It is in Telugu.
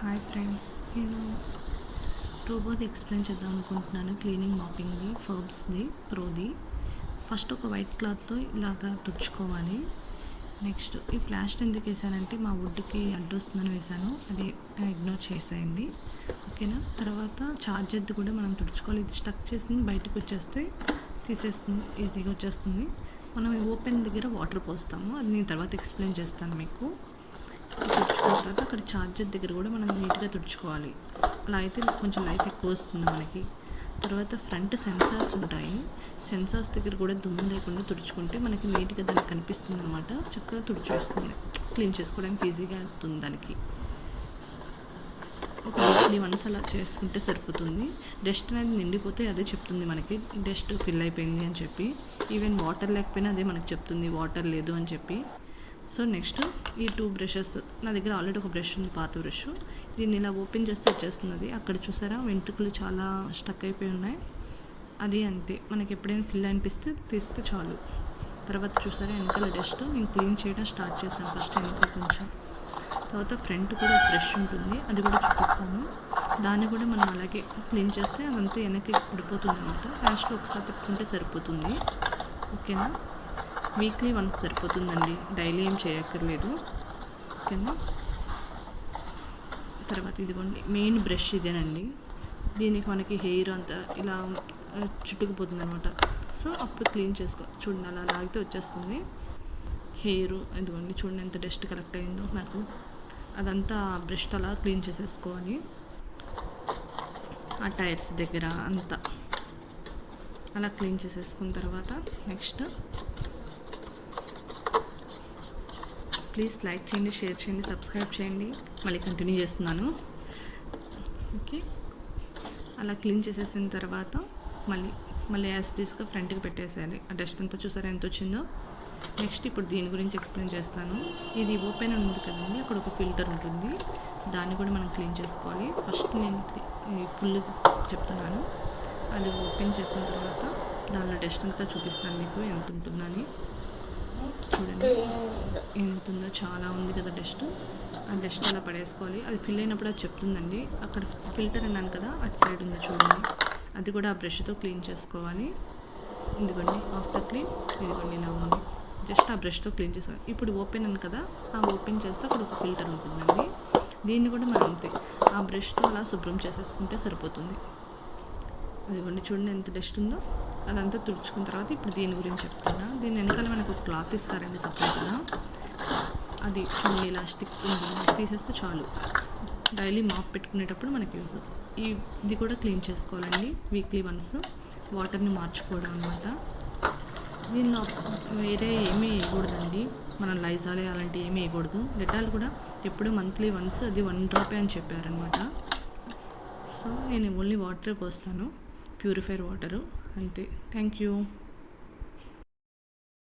హాయ్ ఫ్రెండ్స్ నేను రోబోది ఎక్స్ప్లెయిన్ చేద్దాం అనుకుంటున్నాను క్లీనింగ్ మాపింగ్ది ఫర్బ్స్ది ప్రోది. ఫస్ట్ ఒక వైట్ క్లాత్తో ఇలాగా తుడుచుకోవాలి. నెక్స్ట్ ఈ ప్లాస్టర్ ఎందుకు వేసానంటే మా వుడ్కి అడ్డు వస్తుందని వేసాను అది ఇగ్నోర్ చేసేయండి. ఓకేనా? తర్వాత చార్జర్ది కూడా మనం తుడుచుకోవాలి ఇది స్టక్ చేసింది బయటకు వచ్చేస్తే తీసేస్తుంది ఈజీగా వచ్చేస్తుంది. మనం ఓపెన్ దగ్గర వాటర్ పోస్తాము అది నేను తర్వాత ఎక్స్ప్లెయిన్ చేస్తాను మీకు. తుడుచుకున్న తర్వాత అక్కడ చార్జర్ దగ్గర కూడా మనం నీట్గా తుడుచుకోవాలి. అలా అయితే కొంచెం లైఫ్ ఎక్కువ వస్తుంది మనకి. తర్వాత ఫ్రంట్ సెన్సార్స్ ఉంటాయి. సెన్సార్స్ దగ్గర కూడా దుమ్ము లేకుండా తుడుచుకుంటే మనకి నీట్గా దానికి కనిపిస్తుంది అనమాట చక్కగా తుడిచేస్తుంది. క్లీన్ చేసుకోవడానికి ఈజీగా అవుతుంది దానికి. ఒక వీక్లీ వన్స్ అలా చేసుకుంటే సరిపోతుంది. డస్ట్ అనేది నిండిపోతే అదే చెప్తుంది మనకి. డస్ట్ ఫిల్ అయిపోయింది అని చెప్పి. ఈవెన్ వాటర్ లేకపోయినా అదే మనకి చెప్తుంది. వాటర్ లేదు అని చెప్పి. సో నెక్స్ట్ ఈ టూ బ్రషెస్ నా దగ్గర ఆల్రెడీ ఒక బ్రష్ ఉంది పాత బ్రష్. దీన్ని ఇలా ఓపెన్ చేస్తే వచ్చేస్తుంది అక్కడ చూసారా? వెంట్రుకలు చాలా స్టక్ అయిపోయి ఉన్నాయి. అది అంతే. మనకి ఎప్పుడైనా ఫిల్ అనిపిస్తే తీస్తే చాలు. తర్వాత చూసారా? వెనకాల డస్ట్. నేను క్లీన్ చేయడం స్టార్ట్ చేశాను ఫస్ట్ వెనక కొంచెం. తర్వాత ఫ్రంట్ కూడా బ్రష్ ఉంటుంది. అది కూడా చూపిస్తాను. దాన్ని కూడా మనం అలాగే క్లీన్ చేస్తే అదంతా వెనక్కి పడిపోతుంది అనమాట లాస్ట్లో ఒకసారి తిప్పుకుంటే సరిపోతుంది. ఓకేనా? వీక్లీ వన్స్ సరిపోతుందండి. డైలీ ఏం చేయక్కర్లేదు. ఓకేనా? తర్వాత ఇదిగోండి. మెయిన్ బ్రష్ ఇదేనండి. దీనికి మనకి హెయిర్ అంతా ఇలా చుట్టుకుపోతుందనమాట చుట్టుకుపోతుంది అనమాట సో అప్పుడు క్లీన్ చేసుకో చూడండి అలా లాగితే వచ్చేస్తుంది. హెయిర్ ఇదిగోండి చూడండి ఎంత డస్ట్ కలెక్ట్ అయిందో నాకు. అదంతా బ్రష్తో అలా క్లీన్ చేసేసుకోవాలి. ఆ టైర్స్ దగ్గర అంతా. అలా క్లీన్ చేసేసుకున్న తర్వాత నెక్స్ట్ ప్లీజ్ లైక్ చేయండి షేర్ చేయండి సబ్స్క్రైబ్ చేయండి. మళ్ళీ కంటిన్యూ చేస్తున్నాను. ఓకే. అలా క్లీన్ చేసేసిన తర్వాత మళ్ళీ మళ్ళీ యాజ్ టీస్గా ఫ్రంట్కి పెట్టేసేయాలి. ఆ డస్ట్ అంతా చూసారా ఎంత వచ్చిందో? నెక్స్ట్ ఇప్పుడు దీని గురించి ఎక్స్ప్లెయిన్ చేస్తాను. ఇది ఓపెన్ ఉంది కదండి అక్కడ ఒక ఫిల్టర్ ఉంటుంది. దాన్ని కూడా మనం క్లీన్ చేసుకోవాలి. ఫస్ట్ నేను పుల్లు చెప్తున్నాను. అది ఓపెన్ చేసిన తర్వాత దానిలో డస్ట్ అంతా చూపిస్తాను మీకు ఎంత ఉంటుందని. చూడండి. ఎంత ఉందో చాలా ఉంది కదా డస్ట్. ఆ డస్ట్ అలా పడేసుకోవాలి. అది ఫిల్ అయినప్పుడు అది చెప్తుందండి. అక్కడ ఫిల్టర్ అన్నాను కదా అటు సైడ్ ఉంది చూడండి. అది కూడా ఆ బ్రష్తో క్లీన్ చేసుకోవాలి. ఇదిగోండి ఆఫ్టర్ క్లీన్. ఇదిగోండి ఇలా ఉంది. జస్ట్ ఆ బ్రష్తో క్లీన్ చేసుకోవాలి. ఇప్పుడు ఓపెన్ అని కదా ఆ ఓపెన్ చేస్తే అక్కడ ఒక ఫిల్టర్ ఉంటుందండి. దీన్ని కూడా మనం అంతే. ఆ బ్రష్తో అలా శుభ్రం చేసేసుకుంటే సరిపోతుంది. అదిగోండి చూడండి ఎంత డస్ట్ ఉందో. అదంతా తుడుచుకున్న తర్వాత ఇప్పుడు దీని గురించి చెప్తున్నా. దీని వెనకాల మనకు ఒక క్లాత్ ఇస్తారండి సపరేట్గా అది చూడండి ఇలా స్టిక్ తీసేస్తే చాలు. డైలీ మాప్ పెట్టుకునేటప్పుడు మనకి యూజ్ ఈ ఇది కూడా క్లీన్ చేసుకోవాలండి వీక్లీ వన్స్. వాటర్ని మార్చుకోవడం అనమాట దీనిలో వేరే ఏమీ వేయకూడదండి. మనం లైజాలే అలాంటివి ఏమీ వేయకూడదు. డెటాల్ కూడా ఎప్పుడు మంత్లీ వన్స్ అది వన్ డ్రాపే అని చెప్పారనమాట సో నేను ఓన్లీ వాటరే పోస్తాను. ప్యూరిఫైర్ వాటరు అంతే థ్యాంక్ యూ